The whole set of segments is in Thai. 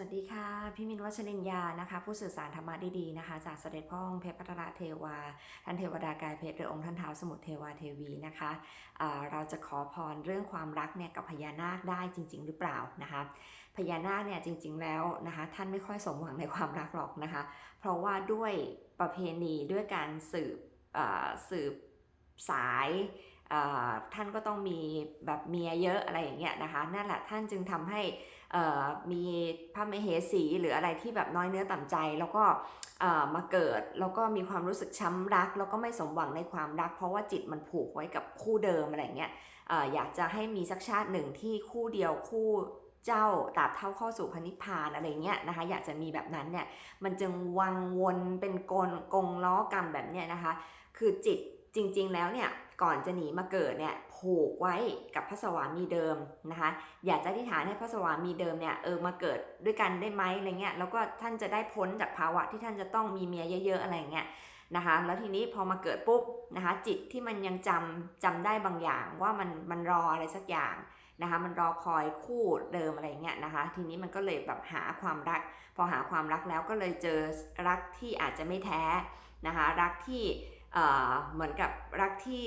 วัสดีค่ะ พี่มินวัชรินยานะคะ ผู้สื่อสารธรรมะดีๆนะคะ จากเสด็จพ่อองค์เพชรพัทรเทวา ท่านเทวดากายเพชรหรือองค์ท่านเท้าสมุทรเทวาเทวีนะคะอ่าเราจะขอพรเรื่องความรักเนี่ยกับพญานาคได้จริง ๆ หรือเปล่านะคะพญานาคเนี่ยจริง ๆ แล้วนะคะ ท่านไม่ค่อยสมหวังในความรักหรอกนะคะ เพราะว่าด้วยประเพณีด้วยการสืบสืบสาย ท่านก็ต้องมีแบบเมียเยอะอะไรอย่างเงี้ยนะคะนั่นแหละท่านจึงทำให้มีพระมเหสีหรืออะไรที่แบบน้อยเนื้อต่ำใจ แล้วก็มาเกิดแล้วก็มีความรู้สึกช้ำรัก แล้วก็ไม่สมหวังในความรัก เพราะว่าจิตมันผูกไว้กับคู่เดิมอะไรเงี้ยออยากจะให้มีสักชาติหนึ่งที่คู่เดียวคู่เจ้าตราบเท่าเข้าสู่พนิพพานอะไรเงี้ยนะคะ อยากจะมีแบบนั้นเนี่ยมันจึงวังวนเป็นกลกงล้อกรรมแบบเนี้ยนะคะ คือจิตจริง ๆ แล้วเนี่ย ก่อนจะหนีมาเกิดเนี่ยผูกไว้กับพระสวามีเดิมนะคะ อยากจะอธิษฐานให้พระสวามีเดิมเนี่ยเออมาเกิดด้วยกันได้ไหมอะไรเงี้ยแล้วก็ท่านจะได้พ้นจากภาวะที่ท่านจะต้องมีเมียเยอะๆอะไรเงี้ยนะคะแล้วทีนี้พอมาเกิดปุ๊บนะคะจิตที่มันยังจำจำได้บางอย่างว่ามันมันรออะไรสักอย่างนะคะมันรอคอยคู่เดิมอะไรเงี้ยนะคะทีนี้มันก็เลยแบบหาความรัก พอหาความรักแล้วก็เลยเจอรักที่อาจจะไม่แท้นะคะรักที่เอ่อเหมือนกับรักที่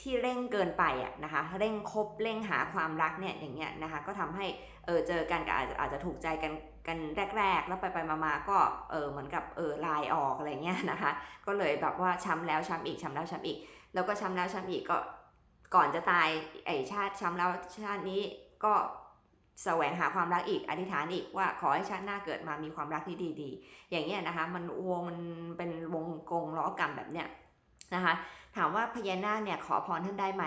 ที่เร่งเกินไปอะนะคะเร่งคบเร่งหาความรักเนี่ยอย่างเงี้ยนะคะก็ทำให้เออเจอกันก็อาจจะอาจจะถูกใจกันกันแรก ๆ แล้วไปไปมาๆก็เออเหมือนกับเออลายออกอะไรเงี้ยนะคะก็เลยแบบว่าช้ำแล้วช้ำอีกช้ำแล้วช้ำอีก แล้วก็ช้ำแล้วช้ำอีกก็ก่อนจะตายไอชาติช้ำแล้วชาตินี้ก็แสวงหาความรักอีกอธิษฐานอีกว่าขอให้ชาติหน้าเกิดมามีความรักที่ดี ๆ อย่างเงี้ยนะคะมันวงมันเป็นวงกลงล้อกรรมแบบเนี้ยนะคะ ถามว่าพญานาคเนี่ยขอพรท่านได้ไหม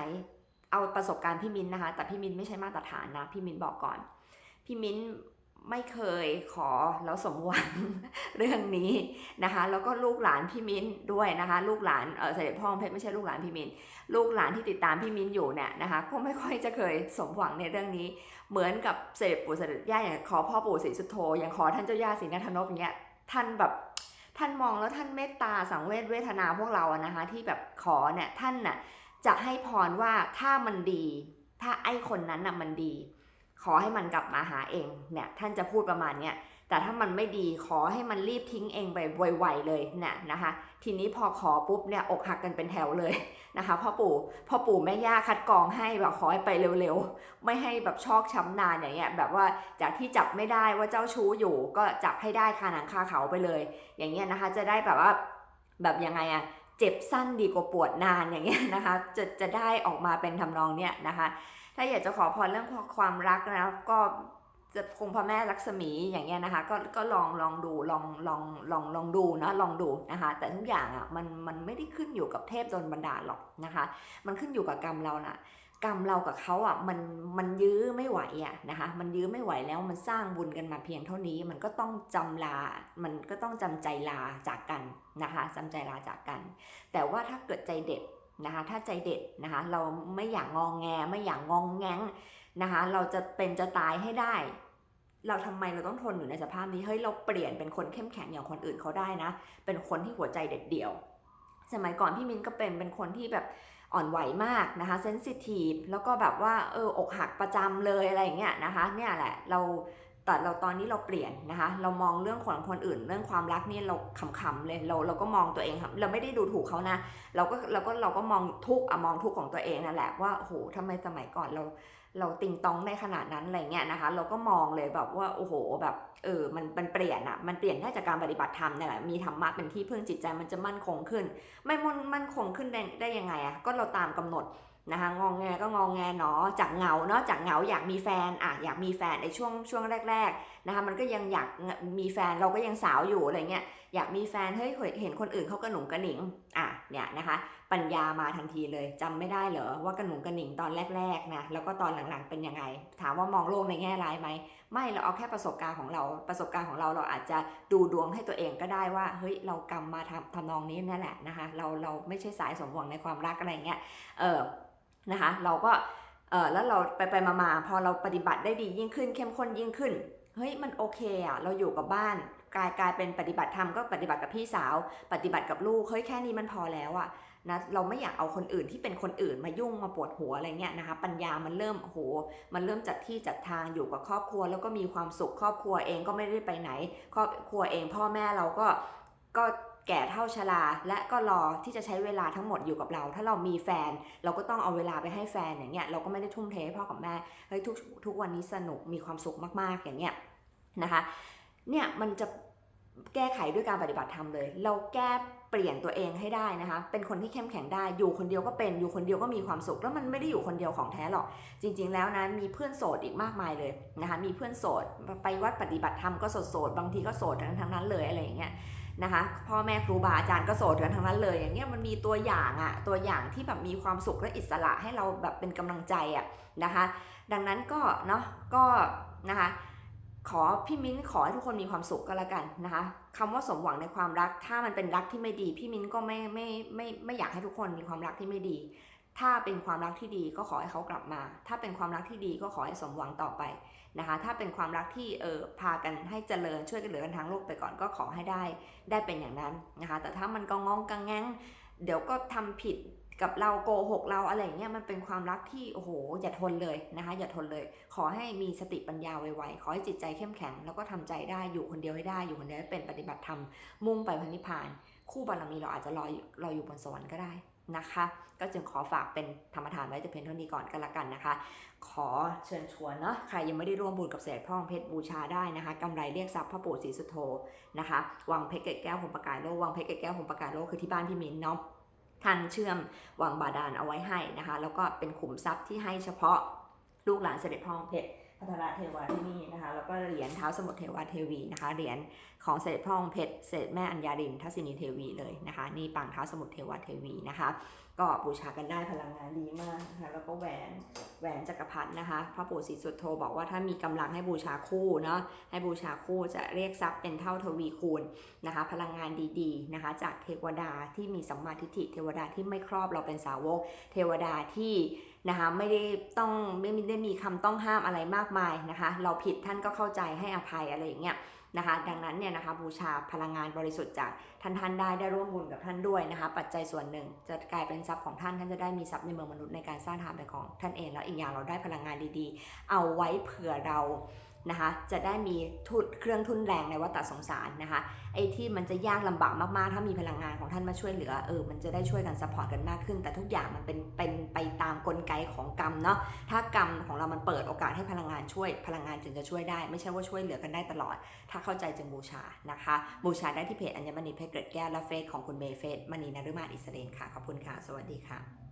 เอาประสบการณ์พี่มินนะคะ แต่พี่มินไม่ใช่มาตรฐานนะ พี่มินบอกก่อน พี่มินไม่เคยขอแล้วสมหวังเรื่องนี้นะคะ แล้วก็ลูกหลานพี่มิ้นด้วยนะคะ ลูกหลานเออเสด็จพ่อเพชรไม่ใช่ลูกหลานพี่มิ้นลูกหลานที่ติดตามพี่มิ้นอยู่เนี่ยนะคะ ก็ไม่ค่อยจะเคยสมหวังในเรื่องนี้ เหมือนกับเสด็จปู่เสด็จย่าอย่างขอพ่อปู่ศรีสุโธอย่างขอท่านเจ้าย่าศรีนครนพอย่างเงี้ยท่านแบบ ท่านมองแล้วท่านเมตตาสังเวชเวทนาพวกเราอะนะคะ ที่แบบขอเนี่ยท่านน่ะจะให้พรว่าถ้ามันดี ถ้าไอ้คนนั้นน่ะมันดี ขอให้มันกลับมาหาเองเนี่ยท่านจะพูดประมาณเนี้ย แต่ถ้ามันไม่ดีขอให้มันรีบทิ้งเองไปไวๆเลยเนี่ยนะคะ ทีนี้พอขอปุ๊บเนี่ยอกหักกันเป็นแถวเลยนะคะพ่อปู่พ่อปู่แม่ย่าคัดกรองให้แบบขอให้ไปเร็วๆ ไม่ให้แบบชอกช้ำนานอย่างเงี้ยแบบว่าจากที่จับไม่ได้ว่าเจ้าชู้อยู่ก็จับให้ได้คาหนังคาเขาไปเลย อย่างเงี้ยนะคะจะได้แบบว่าแบบยังไงอะเจ็บสั้นดีกว่าปวดนานอย่างเงี้ยนะคะจะจะได้ออกมาเป็นทำนองเนี้ยนะคะ ถ้าอยากจะขอพรเรื่องความรักนะก็ จะคงพระแม่ลักษมีอย่างเงี้ยนะคะก็ก็ลองลองดูลองลองลองลองดูนะลองดูนะคะแต่ทุกอย่างอะมันมันไม่ได้ขึ้นอยู่กับเทพโดนบันดาลหรอกนะคะ มันขึ้นอยู่กับกรรมเราน่ะกรรมเรากับเขาอะมันมันยื้อไม่ไหวอะนะคะมันยื้อไม่ไหวแล้วมันสร้างบุญกันมาเพียงเท่านี้มันก็ต้องจำลา มันก็ต้องจำใจลาจากกันนะคะจำใจลาจากกัน แต่ว่าถ้าเกิดใจเด็ดนะคะถ้าใจเด็ดนะคะเราไม่อยากงองแงไม่อยากงองแงง นะคะ เราจะเป็นจะตายให้ได้ เราทำไมเราต้องทนอยู่ในสภาพนี้ เฮ้ย เราเปลี่ยนเป็นคนเข้มแข็งอย่างคนอื่นเขาได้นะ เป็นคนที่หัวใจเด็ดเดี่ยว สมัยก่อนพี่มินก็เป็น เป็นคนที่แบบอ่อนไหวมากนะคะเซนซิทีฟแล้วก็แบบว่าเอออกหักประจำเลยอะไรอย่างเงี้ยนะคะ เนี่ยแหละเรา แต่เราตอนนี้เราเปลี่ยนนะคะ เรามองเรื่องของคนอื่น เรื่องความรักนี่เราขำๆเลยเราเราก็มองตัวเองครับเราไม่ได้ดูถูกเขานะ เราก็เราก็เราก็มองทุกอะมองทุกของตัวเองนั่นแหละว่าโอ้โหทำไมสมัยก่อนเราเราติงตองได้ขนาดนั้นอะไรเงี้ยนะคะ เราก็มองเลยแบบว่าโอ้โหแบบเออมันมันเปลี่ยนอะมันเปลี่ยนได้จากการปฏิบัติธรรมเนี่ยแหละมีธรรมะเป็นที่พึ่งจิตใจมันจะมั่นคงขึ้น ไม่มันมั่นคงขึ้นได้ได้ยังไงอะก็เราตามกำหนด นะคะงองแงก็งองแงเนาะจากเหงาเนาะจากเหงาอยากมีแฟนอะอยากมีแฟนในช่วงช่วงแรกๆนะคะมันก็ยังอยากมีแฟนเราก็ยังสาวอยู่อะไรเงี้ยอยากมีแฟนเฮ้ยเห็นคนอื่นเขากระหนุ่งกระหนิงอะเนี่ยนะคะปัญญามาทันทีเลยจำไม่ได้เหรอว่ากระหนุ่งกระหนิงตอนแรกๆนะแล้วก็ตอนหลังๆเป็นยังไง ถามว่ามองโลกในแง่ร้ายไหมไม่เราเอาแค่ประสบการณ์ของเราประสบการณ์ของเราเราอาจจะดูดวงให้ตัวเองก็ได้ว่าเฮ้ยเรากรรมมาทำทำนองนี้นั่นแหละนะคะเราเราไม่ใช่สายสมหวังในความรักอะไรเงี้ยเออ นะคะ เราก็เออแล้วเราไปไปมามาพอเราปฏิบัติได้ดียิ่งขึ้น เข้มข้นยิ่งขึ้นเฮ้ยมันโอเคอะเราอยู่กับบ้านกลายกลายเป็นปฏิบัติธรรมก็ปฏิบัติกับพี่สาว ปฏิบัติกับลูกเฮ้ยแค่นี้มันพอแล้วอะนะเราไม่อยากเอาคนอื่นที่เป็นคนอื่นมายุ่งมาปวดหัวอะไรเงี้ยนะคะ ปัญญามันเริ่มโหมันเริ่มจัดที่จัดทางอยู่กับครอบครัว แล้วก็มีความสุขครอบครัวเองก็ไม่ได้ไปไหน ครอบครัวเองพ่อแม่เราก็ก็ แก่เท่าชราและก็รอที่จะใช้เวลาทั้งหมดอยู่กับเรา ถ้าเรามีแฟน เราก็ต้องเอาเวลาไปให้แฟนอย่างเงี้ยเราก็ไม่ได้ทุ่มเทให้พ่อกับแม่เฮ้ยทุกทุกวันนี้สนุกมีความสุขมากๆอย่างเงี้ยนะคะเนี่ยมันจะแก้ไขด้วยการปฏิบัติธรรมเลย เราแก้เปลี่ยนตัวเองให้ได้นะคะ เป็นคนที่เข้มแข็งได้ อยู่คนเดียวก็เป็น อยู่คนเดียวก็มีความสุข แล้วมันไม่ได้อยู่คนเดียวของแท้หรอก จริง ๆ แล้วนะ มีเพื่อนโสดอีกมากมายเลยนะคะ มีเพื่อนโสด ไปวัดปฏิบัติธรรมก็โสดโสดๆบางทีก็โสดทั้งทั้งนั้นเลยอะไรอย่างเงี้ย นะคะพ่อแม่ครูบาอาจารย์ก็โสดกันทั้งนั้นเลย อย่างเงี้ยมันมีตัวอย่างอะตัวอย่างที่แบบมีความสุขและอิสระให้เราแบบเป็นกำลังใจอะนะคะ ดังนั้นก็เนาะก็นะคะขอพี่มิ้นขอให้ทุกคนมีความสุขก็แล้วกันนะคะคำว่าสมหวังในความรัก ถ้ามันเป็นรักที่ไม่ดี พี่มิ้นก็ไม่ไม่ไม่ไม่อยากให้ทุกคนมีความรักที่ไม่ดี ถ้าเป็นความรักที่ดีก็ขอให้เขากลับมา ถ้าเป็นความรักที่ดีก็ขอให้สมหวังต่อไปนะคะ ถ้าเป็นความรักที่เออพากันให้เจริญช่วยกันเหลือกันทั้งโลกไปก่อนก็ขอให้ได้ได้เป็นอย่างนั้นนะคะ แต่ถ้ามันก็งองกังแง้ง เดี๋ยวก็ทำผิดกับเราโกหกเราอะไรเงี้ยมันเป็นความรักที่โอ้โหอย่าทนเลยนะคะอย่าทนเลย ขอให้มีสติปัญญาไวๆขอให้จิตใจเข้มแข็ง แล้วก็ทำใจได้อยู่คนเดียวให้ได้อยู่คนเดียวให้เป็นปฏิบัติธรรมมุ่งไปพันิพาน คู่บารมีเราอาจจะรอรออยู่บนสวรรค์ก็ได้ นะคะ ก็จึงขอฝากเป็นธรรมทานไว้แต่เพียงเท่านี้ก่อนก็แล้วกันนะคะ ขอเชิญชวนเนาะใครยังไม่ได้ร่วมบุญกับเศษพ่องเพชรบูชาได้นะคะกำไรเรียกทรัพย์พ่อปู่ศรีสุโธนะคะวังเพชรเกศแก้วหงประกายโลกวังเพชรเกศแก้วหงประกายโลกคือที่บ้านพี่มิ้นเนาะท่านเชื่อมวังบาดาลเอาไว้ให้นะคะ แล้วก็เป็นขุมทรัพย์ที่ให้เฉพาะลูกหลานเสด็จพ่อเพชร พัทรเทวาที่นี่นะคะ แล้วก็เหรียญเท้าสมุทรเทวาเทวีนะคะ เหรียญของเสด็จพ่อเพชรเสด็จแม่อัญญารินทัศนีเทวีเลยนะคะ นี่ปางเท้าสมุทรเทวาเทวีนะคะ ก็บูชากันได้พลังงานดีมากนะคะ แล้วก็แหวนแหวนจักรพรรดินะคะ พระปู่ศรีสุโธบอกว่าถ้ามีกำลังให้บูชาคู่เนาะ ให้บูชาคู่จะเรียกทรัพย์เป็นเท่าทวีคูณนะคะ พลังงานดีๆนะคะ จากเทวดาที่มีสัมมาทิฏฐิ เทวดาที่ไม่ครอบเราเป็นสาวก เทวดาที่ นะคะไม่ได้ต้องไม่ได้มีคำต้องห้ามอะไรมากมายนะคะ เราผิดท่านก็เข้าใจให้อภัยอะไรอย่างเงี้ยนะคะดังนั้นเนี่ยนะคะบูชาพลังงานบริสุทธิ์จากท่านท่านได้ได้ร่วมบุญกับท่านด้วยนะคะ ปัจจัยส่วนหนึ่งจะกลายเป็นทรัพย์ของท่านท่านจะได้มีทรัพย์ในเมืองมนุษย์ในการสร้างฐานเป็นของท่านเองแล้วอีกอย่างเราได้พลังงานดีๆ เอาไว้เผื่อเรา นะคะจะได้มีทุนเครื่องทุนแรงในวัฏสงสารนะคะไอ้ที่มันจะยากลำบากมากๆ ถ้ามีพลังงานของท่านมาช่วยเหลือเออมันจะได้ช่วยกันซัพพอร์ตกันมากขึ้น แต่ทุกอย่างมันเป็นเป็นไปตามกลไกของกรรมเนาะถ้ากรรมของเรามันเปิดโอกาสให้พลังงานช่วยพลังงานจึงจะช่วยได้ ไม่ใช่ว่าช่วยเหลือกันได้ตลอด ถ้าเข้าใจจึงบูชานะคะบูชาได้ที่เพจอัญมณีเพชรเกิดแก้วและเฟซของคุณเมย์เฟซมณีนฤมาศอิสเรนค่ะขอบคุณค่ะ สวัสดีค่ะ